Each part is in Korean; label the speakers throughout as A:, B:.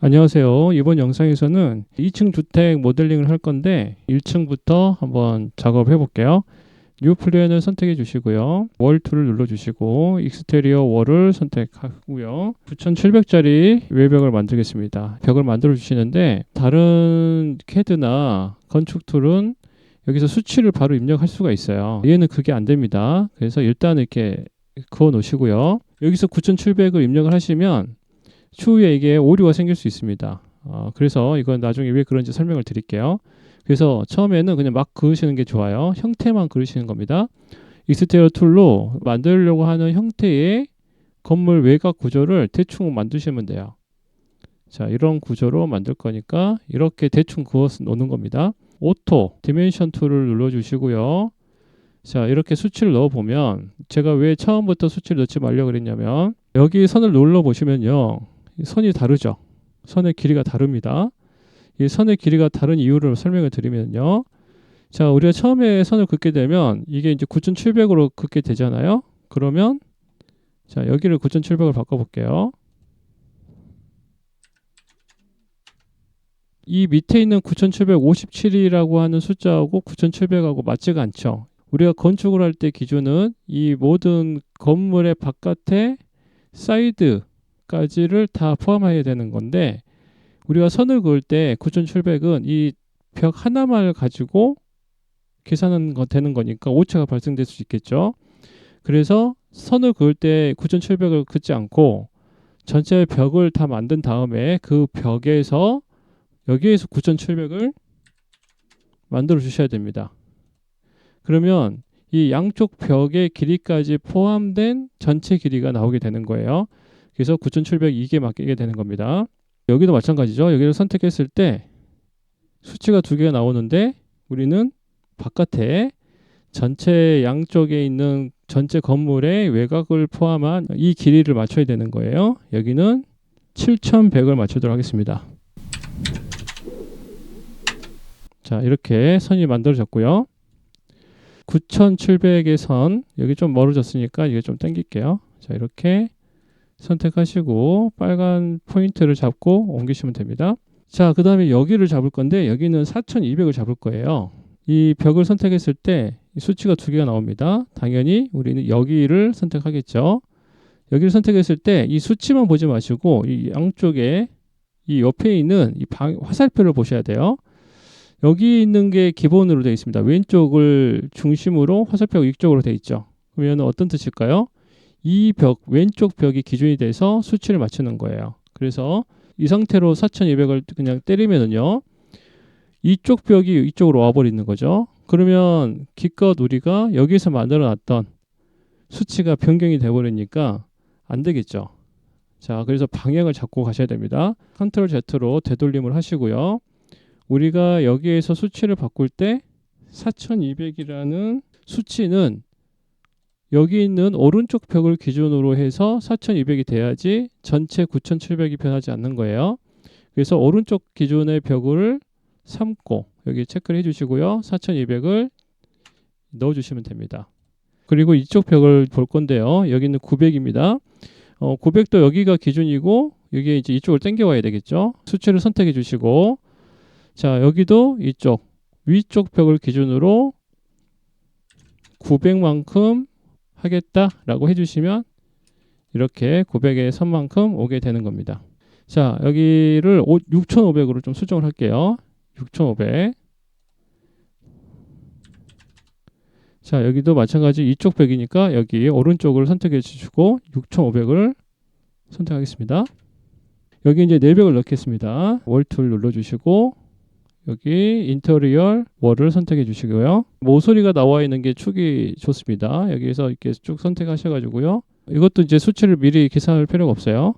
A: 안녕하세요. 이번 영상에서는 2층 주택 모델링을 할 건데 1층부터 한번 작업해 볼게요. 뉴 플랜을 선택해 주시고요. 월 툴을 눌러 주시고 익스테리어 월을 선택하고요. 9700짜리 외벽을 만들겠습니다. 벽을 만들어 주시는데 다른 캐드나 건축 툴은 여기서 수치를 바로 입력할 수가 있어요. 얘는 그게 안 됩니다. 그래서 일단 이렇게 그어 놓으시고요. 여기서 9700을 입력을 하시면 추후에 이게 오류가 생길 수 있습니다. 어, 그래서 이건 나중에 왜 그런지 설명을 드릴게요. 그래서 처음에는 그냥 막 그으시는 게 좋아요. 형태만 그으시는 겁니다. 익스테리어 툴로 만들려고 하는 형태의 건물 외곽 구조를 대충 만드시면 돼요. 자, 이런 구조로 만들 거니까 이렇게 대충 그어서 놓는 겁니다. 오토 디멘션 툴을 눌러 주시고요. 자, 이렇게 수치를 넣어 보면 제가 왜 처음부터 수치를 넣지 말려 그랬냐면 여기 선을 눌러 보시면요. 선이 다르죠. 선의 길이가 다릅니다. 이 선의 길이가 다른 이유를 설명을 드리면요. 자, 우리가 처음에 선을 긋게 되면 이게 이제 9,700으로 긋게 되잖아요. 그러면 자, 여기를 9,700으로 바꿔 볼게요. 이 밑에 있는 9,757이라고 하는 숫자하고 9,700하고 맞지가 않죠. 우리가 건축을 할 때 기준은 이 모든 건물의 바깥에 사이드 까지를 다 포함해야 되는 건데 우리가 선을 그을 때 9,700은 이 벽 하나만 가지고 계산은 거 되는 거니까 오차가 발생될 수 있겠죠. 그래서 선을 그을 때 9,700을 긋지 않고 전체 벽을 다 만든 다음에 그 벽에서 여기에서 9,700을 만들어 주셔야 됩니다. 그러면 이 양쪽 벽의 길이까지 포함된 전체 길이가 나오게 되는 거예요. 그래서 9,700 이게 맡기게 되는 겁니다. 여기도 마찬가지죠. 여기를 선택했을 때 수치가 두 개가 나오는데 우리는 바깥에 전체 양쪽에 있는 전체 건물의 외곽을 포함한 이 길이를 맞춰야 되는 거예요. 여기는 7100을 맞추도록 하겠습니다. 자, 이렇게 선이 만들어졌고요. 9700의 선, 여기 좀 멀어졌으니까 이게 좀 당길게요. 자, 이렇게 선택하시고 빨간 포인트를 잡고 옮기시면 됩니다. 자, 그 다음에 여기를 잡을 건데 여기는 4200을 잡을 거예요. 이 벽을 선택했을 때 수치가 두 개가 나옵니다. 당연히 우리는 여기를 선택하겠죠. 여기를 선택했을 때 이 수치만 보지 마시고 이 양쪽에 이 옆에 있는 이 방, 화살표를 보셔야 돼요. 여기 있는 게 기본으로 되어 있습니다. 왼쪽을 중심으로 화살표가 위쪽으로 되어 있죠. 그러면 어떤 뜻일까요? 이 벽, 왼쪽 벽이 기준이 돼서 수치를 맞추는 거예요. 그래서 이 상태로 4200을 그냥 때리면은요. 이쪽 벽이 이쪽으로 와버리는 거죠. 그러면 기껏 우리가 여기서 만들어 놨던 수치가 변경이 돼버리니까 안 되겠죠. 자, 그래서 방향을 잡고 가셔야 됩니다. 컨트롤 Z로 되돌림을 하시고요. 우리가 여기에서 수치를 바꿀 때 4200이라는 수치는 여기 있는 오른쪽 벽을 기준으로 해서 4200이 돼야지 전체 9700이 변하지 않는 거예요. 그래서 오른쪽 기준의 벽을 삼고 여기 체크를 해주시고요. 4200을 넣어주시면 됩니다. 그리고 이쪽 벽을 볼 건데요. 여기는 900입니다. 어, 900도 여기가 기준이고 여기 이제 이쪽을 당겨 와야 되겠죠. 수치를 선택해 주시고 자 여기도 이쪽 위쪽 벽을 기준으로 900만큼 하겠다라고 해주시면 이렇게 900의 선만큼 오게 되는 겁니다. 자 여기를 6500으로 좀 수정을 할게요. 6500 자 여기도 마찬가지 이쪽 벽이니까 여기 오른쪽을 선택해 주시고 6500을 선택하겠습니다. 여기 이제 내벽을 넣겠습니다. 월툴 눌러주시고 여기 인테리얼 월을 선택해 주시고요. 모서리가 나와 있는 게 축이 좋습니다. 여기서 이렇게 쭉 선택하셔 가지고요. 이것도 이제 수치를 미리 계산할 필요가 없어요.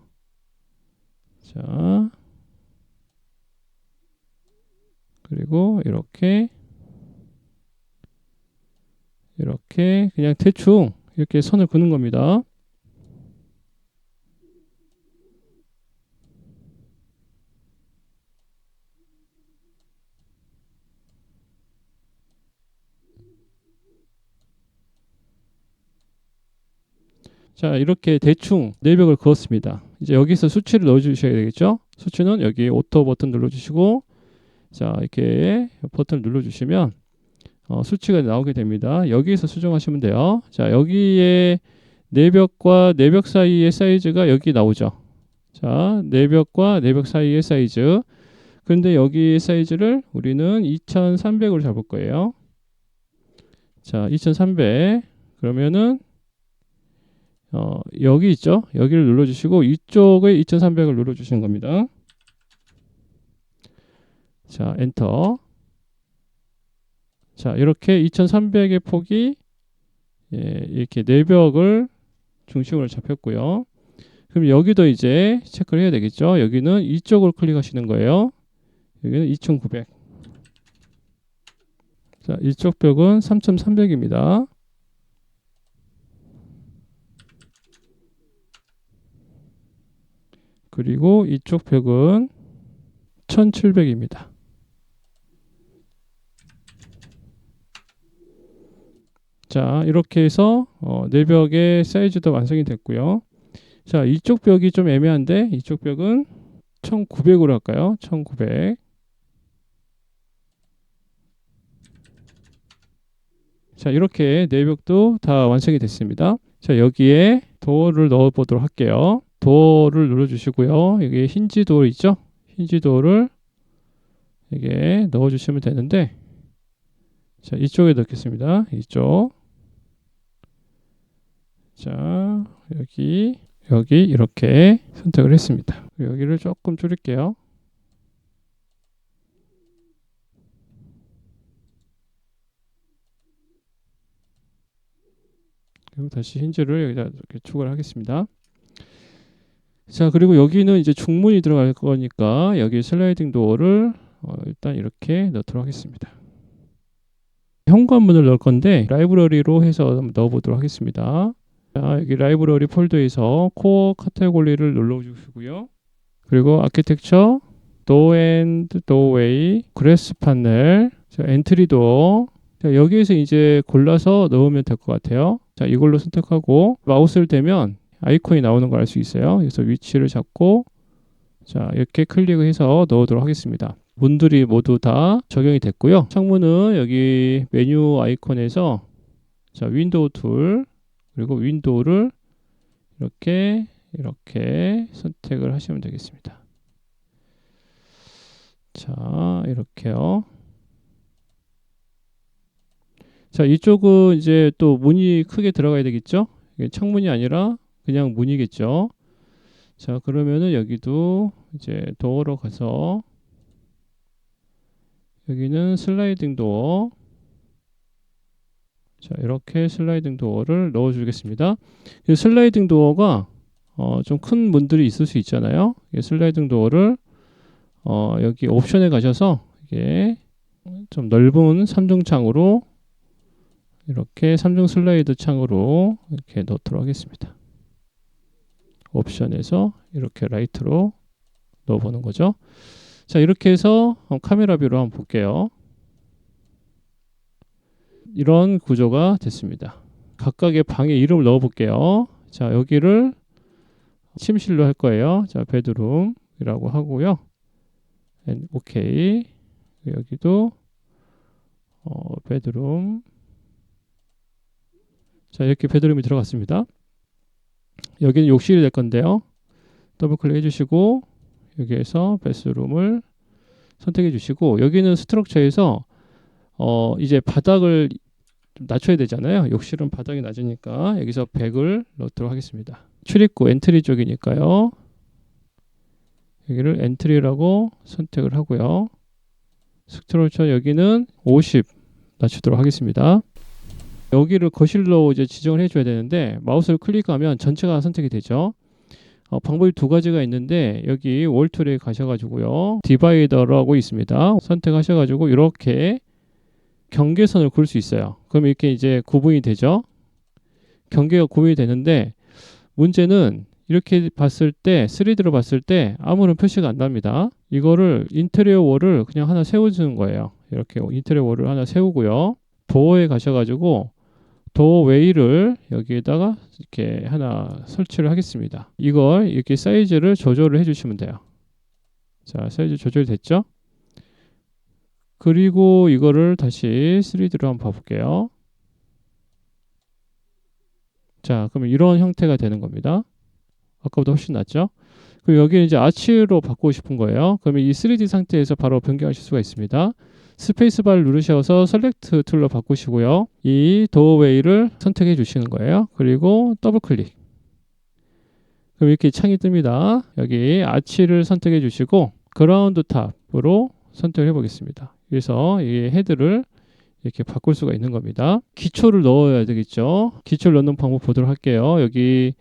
A: 자. 그리고 이렇게 이렇게 그냥 대충 이렇게 선을 그는 겁니다. 자 이렇게 대충 내벽을 그었습니다. 이제 여기서 수치를 넣어주셔야 되겠죠. 수치는 여기 오토 버튼 눌러주시고 자 이렇게 버튼을 눌러주시면 어, 수치가 나오게 됩니다. 여기에서 수정하시면 돼요. 자 여기에 내벽과 내벽 사이의 사이즈가 여기 나오죠. 자 내벽과 내벽 사이의 사이즈 그런데 여기 사이즈를 우리는 2300으로 잡을 거예요. 자 2300 그러면은 어, 여기 있죠. 여기를 눌러주시고 이쪽에 2300을 눌러주시는 겁니다. 자, 엔터. 자, 이렇게 2300의 폭이 예, 이렇게 내벽을 중심으로 잡혔고요. 그럼 여기도 이제 체크를 해야 되겠죠. 여기는 이쪽을 클릭하시는 거예요. 여기는 2900. 자, 이쪽 벽은 3300입니다. 그리고 이쪽 벽은 1700입니다. 자, 이렇게 해서 어, 내벽의 사이즈도 완성이 됐고요. 자, 이쪽 벽이 좀 애매한데 이쪽 벽은 1900으로 할까요? 1900. 자, 이렇게 내벽도 다 완성이 됐습니다. 자, 여기에 도어를 넣어 보도록 할게요. 도어를 눌러 주시고요. 여기 힌지 도어 있죠? 힌지 도어를 이게 넣어 주시면 되는데 자, 이쪽에 넣겠습니다. 이쪽. 자, 여기 여기 이렇게 선택을 했습니다. 여기를 조금 줄일게요. 그리고 다시 힌지를 여기다 이렇게 추가를 하겠습니다. 자, 그리고 여기는 이제 중문이 들어갈 거니까 여기 슬라이딩 도어를 어, 일단 이렇게 넣도록 하겠습니다. 현관문을 넣을 건데 라이브러리로 해서 넣어보도록 하겠습니다. 자, 여기 라이브러리 폴더에서 코어 카테고리를 눌러주시고요. 그리고 아키텍처, 도어 앤드 도어웨이, 그래스 판넬, 자, 엔트리 도어. 자, 여기에서 이제 골라서 넣으면 될 것 같아요. 자, 이걸로 선택하고 마우스를 대면 아이콘이 나오는 걸 알 수 있어요. 그래서 위치를 잡고 자, 이렇게 클릭을 해서 넣도록 하겠습니다. 문들이 모두 다 적용이 됐고요. 창문은 여기 메뉴 아이콘에서 자, 윈도우 툴 그리고 윈도우를 이렇게 이렇게 선택을 하시면 되겠습니다. 자, 이렇게요. 자, 이쪽은 이제 또 문이 크게 들어가야 되겠죠? 창문이 아니라 그냥 문이겠죠. 자, 그러면은 여기도 이제 도어로 가서 여기는 슬라이딩 도어 자, 이렇게 슬라이딩 도어를 넣어 주겠습니다. 이 슬라이딩 도어가 어, 좀 큰 문들이 있을 수 있잖아요. 이 슬라이딩 도어를 어, 여기 옵션에 가셔서 이게 좀 넓은 3중 창으로 이렇게 3중 슬라이드 창으로 이렇게 넣도록 하겠습니다. 옵션에서 이렇게 라이트로 넣어보는 거죠. 자, 이렇게 해서 카메라 뷰로 한번 볼게요. 이런 구조가 됐습니다. 각각의 방에 이름을 넣어 볼게요. 자, 여기를 침실로 할 거예요. 자, 베드룸이라고 하고요. 오케이. 여기도 어, 베드룸. 자, 이렇게 베드룸이 들어갔습니다. 여기는 욕실이 될 건데요. 더블 클릭 해 주시고 여기에서 베스룸을 선택해 주시고 여기는 스트럭처에서 어 이제 바닥을 좀 낮춰야 되잖아요. 욕실은 바닥이 낮으니까 여기서 100을 넣도록 하겠습니다. 출입구 엔트리 쪽이니까요. 여기를 엔트리라고 선택을 하고요. 스트럭처 여기는 50 낮추도록 하겠습니다. 여기를 거실로 이제 지정을 해줘야 되는데 마우스를 클릭하면 전체가 선택이 되죠. 어, 방법이 두 가지가 있는데 여기 월툴에 가셔가지고요 디바이더라고 있습니다. 선택하셔가지고 이렇게 경계선을 그을 수 있어요. 그럼 이렇게 이제 구분이 되죠. 경계가 구분이 되는데 문제는 이렇게 봤을 때 3D로 봤을 때 아무런 표시가 안 납니다. 이거를 인테리어 월을 그냥 하나 세워주는 거예요. 이렇게 인테리어 월을 하나 세우고요. 도어에 가셔가지고 도웨이를 여기에다가 이렇게 하나 설치를 하겠습니다. 이걸 이렇게 사이즈를 조절을 해주시면 돼요. 자, 사이즈 조절이 됐죠? 그리고 이거를 다시 3D로 한번 봐볼게요. 자, 그러면 이런 형태가 되는 겁니다. 아까보다 훨씬 낫죠? 그리고 여기는 이제 아치로 바꾸고 싶은 거예요. 그러면 이 3D 상태에서 바로 변경하실 수가 있습니다. 스페이스바를 누르셔서 셀렉트 툴로 바꾸시고요. 이 도어웨이를 선택해 주시는 거예요. 그리고 더블 클릭. 그럼 이렇게 창이 뜹니다. 여기 아치를 선택해 주시고 그라운드 탑으로 선택해 보겠습니다. 그래서 이 헤드를 이렇게 바꿀 수가 있는 겁니다. 기초를 넣어야 되겠죠. 기초를 넣는 방법 보도록 할게요. 여기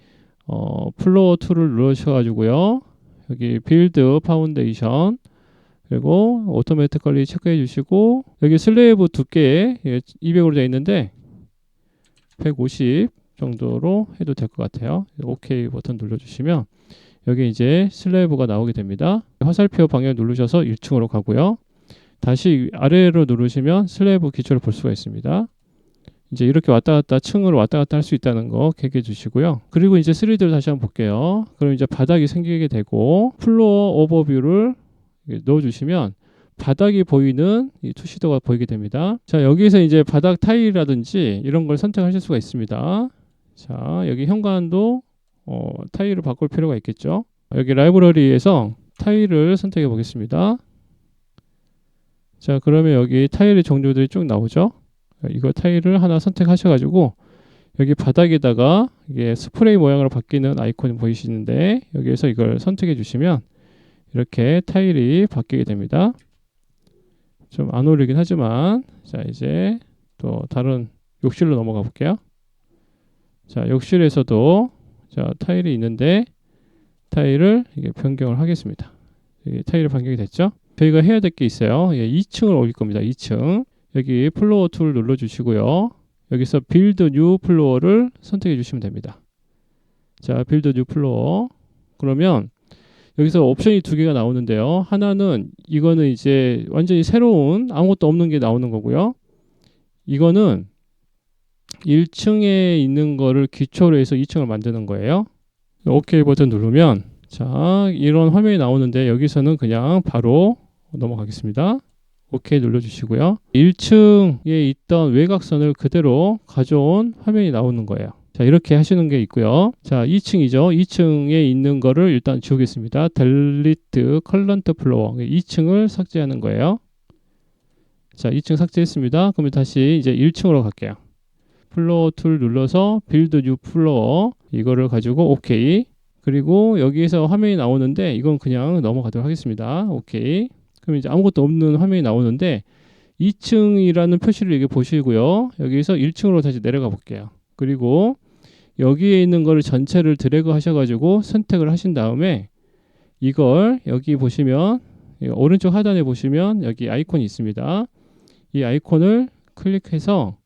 A: 어, 플로어 툴을 누르셔가지고요. 여기 빌드 파운데이션 그리고 오토매틱컬리 체크해 주시고 여기 슬레이브 두께 200으로 되어 있는데 150 정도로 해도 될 것 같아요. OK 버튼 눌러주시면 여기 이제 슬레이브가 나오게 됩니다. 화살표 방향 누르셔서 1층으로 가고요. 다시 아래로 누르시면 슬래브 기초를 볼 수가 있습니다. 이제 이렇게 왔다 갔다 층으로 왔다 갔다 할 수 있다는 거 기억해 주시고요. 그리고 이제 3D를 다시 한번 볼게요. 그럼 이제 바닥이 생기게 되고 플로어 오버뷰를 넣어 주시면 바닥이 보이는 이 투시도가 보이게 됩니다. 자, 여기서 이제 바닥 타일이라든지 이런 걸 선택하실 수가 있습니다. 자, 여기 현관도 어, 타일을 바꿀 필요가 있겠죠. 여기 라이브러리에서 타일을 선택해 보겠습니다. 자, 그러면 여기 타일의 종류들이 쭉 나오죠. 이거 타일을 하나 선택하셔가지고 여기 바닥에다가 이게 스프레이 모양으로 바뀌는 아이콘이 보이시는데 여기에서 이걸 선택해 주시면 이렇게 타일이 바뀌게 됩니다. 좀 안 어울리긴 하지만 자 이제 또 다른 욕실로 넘어가 볼게요. 자 욕실에서도 자 타일이 있는데 타일을 이게 변경을 하겠습니다. 여기 타일이 변경이 됐죠? 저희가 해야 될 게 있어요. 예, 2층을 올릴 겁니다. 2층. 여기 플로어 툴 눌러 주시고요. 여기서 빌드 뉴 플로어를 선택해 주시면 됩니다. 자, 빌드 뉴 플로어. 그러면 여기서 옵션이 두 개가 나오는데요. 하나는 이거는 이제 완전히 새로운 아무것도 없는 게 나오는 거고요. 이거는 1층에 있는 거를 기초로 해서 2층을 만드는 거예요. OK 버튼 누르면 자, 이런 화면이 나오는데 여기서는 그냥 바로 넘어가겠습니다. OK 눌러주시고요. 1층에 있던 외곽선을 그대로 가져온 화면이 나오는 거예요. 자, 이렇게 하시는 게 있고요. 자, 2층이죠. 2층에 있는 거를 일단 지우겠습니다. delete current floor. 2층을 삭제하는 거예요. 자, 2층 삭제했습니다. 그러면 다시 이제 1층으로 갈게요. 플로어 툴 눌러서 build new floor 이거를 가지고 OK. 그리고 여기에서 화면이 나오는데 이건 그냥 넘어가도록 하겠습니다. 오케이. 그럼 이제 아무것도 없는 화면이 나오는데 2층이라는 표시를 여기 보시고요. 여기서 1층으로 다시 내려가 볼게요. 그리고 여기에 있는 거를 전체를 드래그 하셔가지고 선택을 하신 다음에 이걸 여기 보시면 오른쪽 하단에 보시면 여기 아이콘이 있습니다. 이 아이콘을 클릭해서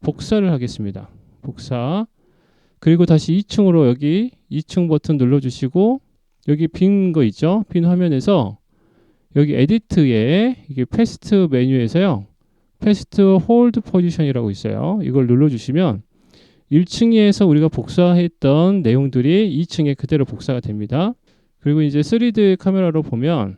A: 복사를 하겠습니다. 복사. 그리고 다시 2층으로 여기 2층 버튼 눌러주시고 여기 빈 거 있죠? 빈 화면에서 여기 에디트에 이게 패스트 메뉴에서요. 패스트 홀드 포지션이라고 있어요. 이걸 눌러주시면 1층에서 우리가 복사했던 내용들이 2층에 그대로 복사가 됩니다. 그리고 이제 3D 카메라로 보면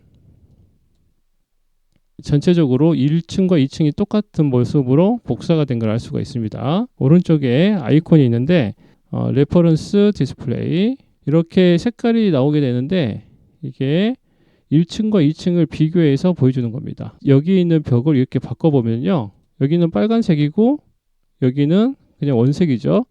A: 전체적으로 1층과 2층이 똑같은 모습으로 복사가 된 걸 알 수가 있습니다. 오른쪽에 아이콘이 있는데 어, 레퍼런스 디스플레이 이렇게 색깔이 나오게 되는데 이게 1층과 2층을 비교해서 보여주는 겁니다. 여기 있는 벽을 이렇게 바꿔보면요. 여기는 빨간색이고 여기는 그냥 원색이죠.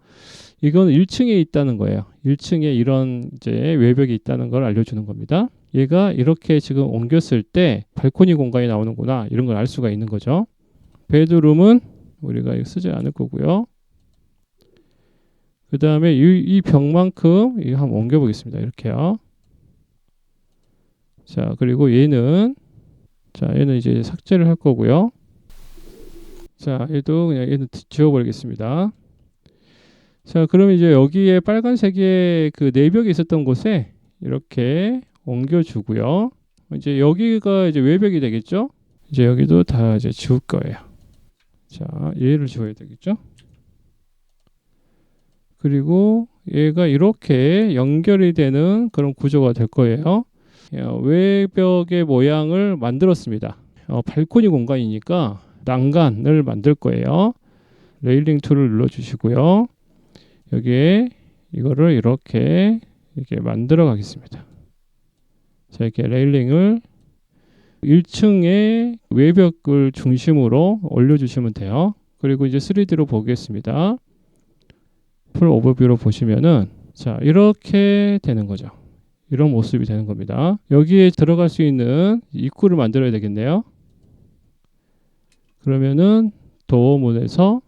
A: 이건 1층에 있다는 거예요. 1층에 이런 이제 외벽이 있다는 걸 알려주는 겁니다. 얘가 이렇게 지금 옮겼을 때 발코니 공간이 나오는구나 이런 걸 알 수가 있는 거죠. 베드룸은 우리가 쓰지 않을 거고요. 그 다음에 이, 이 벽만큼 이거 한번 옮겨 보겠습니다. 이렇게요. 자, 그리고 얘는 자, 얘는 이제 삭제를 할 거고요. 자, 얘도 그냥 얘는 지워 버리겠습니다. 자, 그럼 이제 여기에 빨간색의 그 내벽이 있었던 곳에 이렇게 옮겨 주고요. 이제 여기가 이제 외벽이 되겠죠? 이제 여기도 다 이제 지울 거예요. 자, 얘를 지워야 되겠죠? 그리고 얘가 이렇게 연결이 되는 그런 구조가 될 거예요. 어, 외벽의 모양을 만들었습니다. 어, 발코니 공간이니까 난간을 만들 거예요. 레일링 툴을 눌러 주시고요. 여기에 이거를 이렇게 이렇게 만들어 가겠습니다. 자, 이렇게 레일링을 1층의 외벽을 중심으로 올려주시면 돼요. 그리고 이제 3D로 보겠습니다. 풀 오버뷰로 보시면은 자 이렇게 되는 거죠. 이런 모습이 되는 겁니다. 여기에 들어갈 수 있는 입구를 만들어야 되겠네요. 그러면은 도어문에서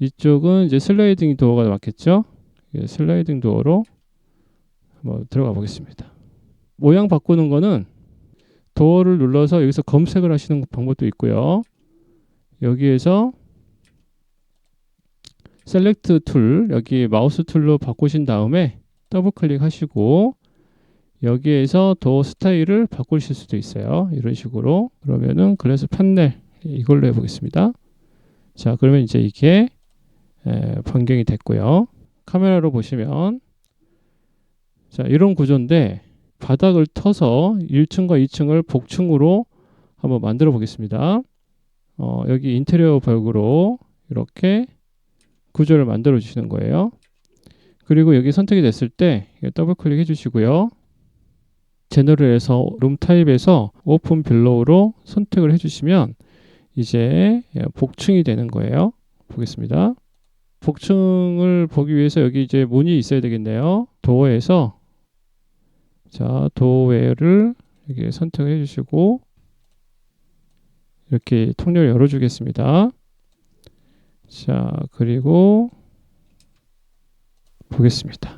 A: 이쪽은 이제 슬라이딩 도어가 맞겠죠? 예, 슬라이딩 도어로 한번 들어가 보겠습니다. 모양 바꾸는 거는 도어를 눌러서 여기서 검색을 하시는 방법도 있고요. 여기에서 셀렉트 툴 여기 마우스 툴로 바꾸신 다음에 더블 클릭하시고 여기에서 도어 스타일을 바꾸실 수도 있어요. 이런 식으로 그러면은 그래서 판넬 이걸로 해보겠습니다. 자 그러면 이제 이게 에, 변경이 됐고요. 카메라로 보시면 자 이런 구조인데 바닥을 터서 1층과 2층을 복층으로 한번 만들어 보겠습니다. 어, 여기 인테리어 벽으로 이렇게 구조를 만들어 주시는 거예요. 그리고 여기 선택이 됐을 때 더블 클릭해 주시고요. 제너럴에서 룸 타입에서 오픈 빌로우로 선택을 해 주시면 이제 복층이 되는 거예요. 보겠습니다. 복층을 보기 위해서 여기 이제 문이 있어야 되겠네요. 도어에서 자, 도어웨어를 여기 선택을 해주시고 이렇게 통렬 열어주겠습니다. 자, 그리고 보겠습니다.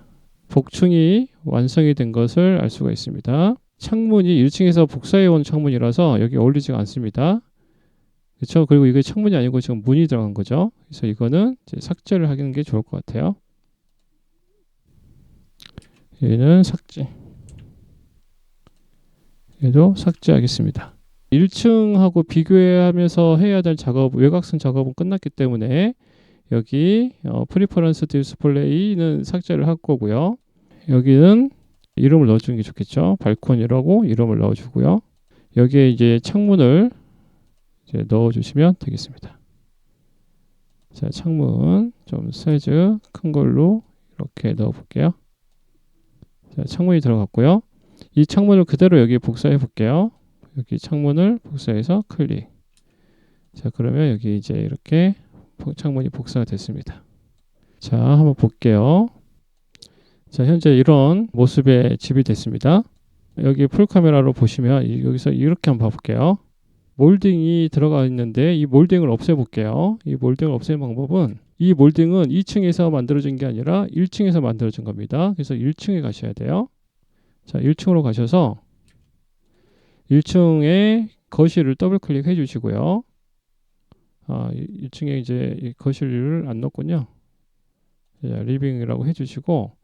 A: 복층이 완성이 된 것을 알 수가 있습니다. 창문이 1층에서 복사해 온 창문이라서 여기 어울리지가 않습니다. 그렇죠? 그리고 이게 창문이 아니고 지금 문이 들어간 거죠. 그래서 이거는 삭제를 하는 게 좋을 것 같아요. 얘는 삭제. 얘도 삭제하겠습니다. 1층하고 비교하면서 해야 될 작업, 외곽선 작업은 끝났기 때문에 여기 어, 프리퍼런스 디스플레이는 삭제를 할 거고요. 여기는 이름을 넣어주는 게 좋겠죠. 발코니라고 이름을 넣어주고요. 여기에 이제 창문을 이제 넣어주시면 되겠습니다. 자, 창문 좀 사이즈 큰 걸로 이렇게 넣어볼게요. 자, 창문이 들어갔고요. 이 창문을 그대로 여기 복사해 볼게요. 여기 창문을 복사해서 클릭. 자, 그러면 여기 이제 이렇게 창문이 복사가 됐습니다. 자, 한번 볼게요. 자, 현재 이런 모습의 집이 됐습니다. 여기 풀카메라로 보시면 여기서 이렇게 한번 봐볼게요. 몰딩이 들어가 있는데 이 몰딩을 없애볼게요. 이 몰딩을 없애는 방법은 이 몰딩은 2층에서 만들어진 게 아니라 1층에서 만들어진 겁니다. 그래서 1층에 가셔야 돼요. 자, 1층으로 가셔서 1층에 거실을 더블 클릭해 주시고요. 아, 1층에 이제 거실을 안 넣었군요. 자, 리빙이라고 해 주시고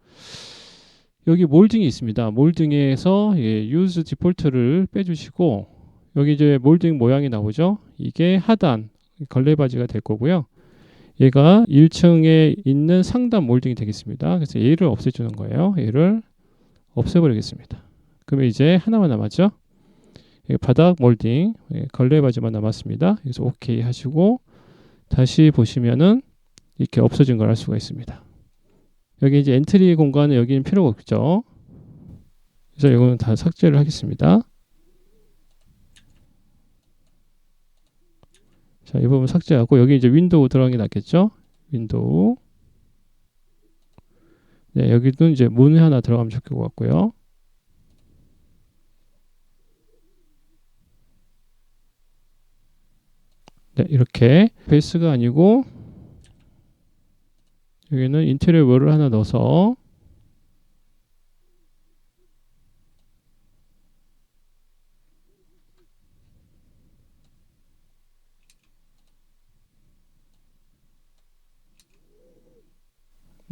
A: 여기 몰딩이 있습니다. 몰딩에서 예, use 디폴트를 빼 주시고 여기 이제 몰딩 모양이 나오죠. 이게 하단 걸레바지가 될 거고요. 얘가 1층에 있는 상단 몰딩이 되겠습니다. 그래서 얘를 없애주는 거예요. 얘를 없애버리겠습니다. 그러면 이제 하나만 남았죠. 바닥 몰딩 예, 걸레바지만 남았습니다. 그래서 OK 하시고 다시 보시면은 이렇게 없어진 걸 알 수가 있습니다. 여기 이제 엔트리 공간은 여기는 필요가 없죠. 그래서 이거는 다 삭제를 하겠습니다. 자, 이 부분 삭제하고 여기 이제 윈도우 들어간 게 낫겠죠? 윈도우. 네, 여기도 이제 문이 하나 들어가면 좋을 것 같고요. 네, 이렇게 베이스가 아니고 여기는 인테리어 월을 하나 넣어서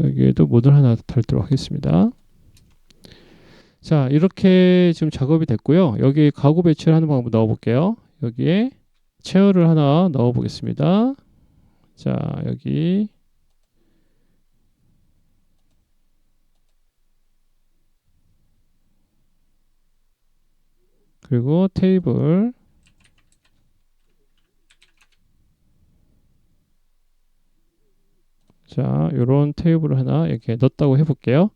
A: 여기에도 모듈 하나 달도록 하겠습니다. 자 이렇게 지금 작업이 됐고요. 여기 가구 배치를 하는 방법 넣어 볼게요. 여기에 체어를 하나 넣어 보겠습니다. 자 여기 그리고 테이블 자, 요런 테이블을 하나 이렇게 넣었다고 해볼게요.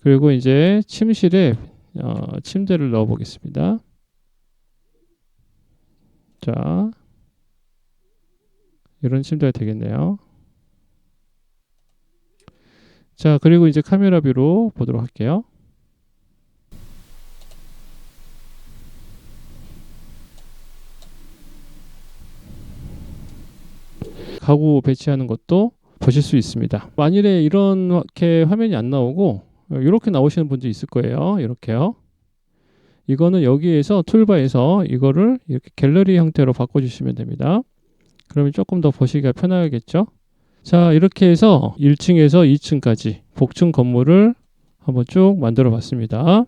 A: 그리고 이제 침실에 어, 침대를 넣어 보겠습니다. 자, 이런 침대가 되겠네요. 자, 그리고 이제 카메라 뷰로 보도록 할게요. 가구 배치하는 것도 보실 수 있습니다. 만일에 이렇게 화면이 안 나오고 이렇게 나오시는 분도 있을 거예요. 이렇게요. 이거는 여기에서 툴바에서 이거를 이렇게 갤러리 형태로 바꿔주시면 됩니다. 그러면 조금 더 보시기가 편하겠죠? 자, 이렇게 해서 1층에서 2층까지 복층 건물을 한번 쭉 만들어 봤습니다.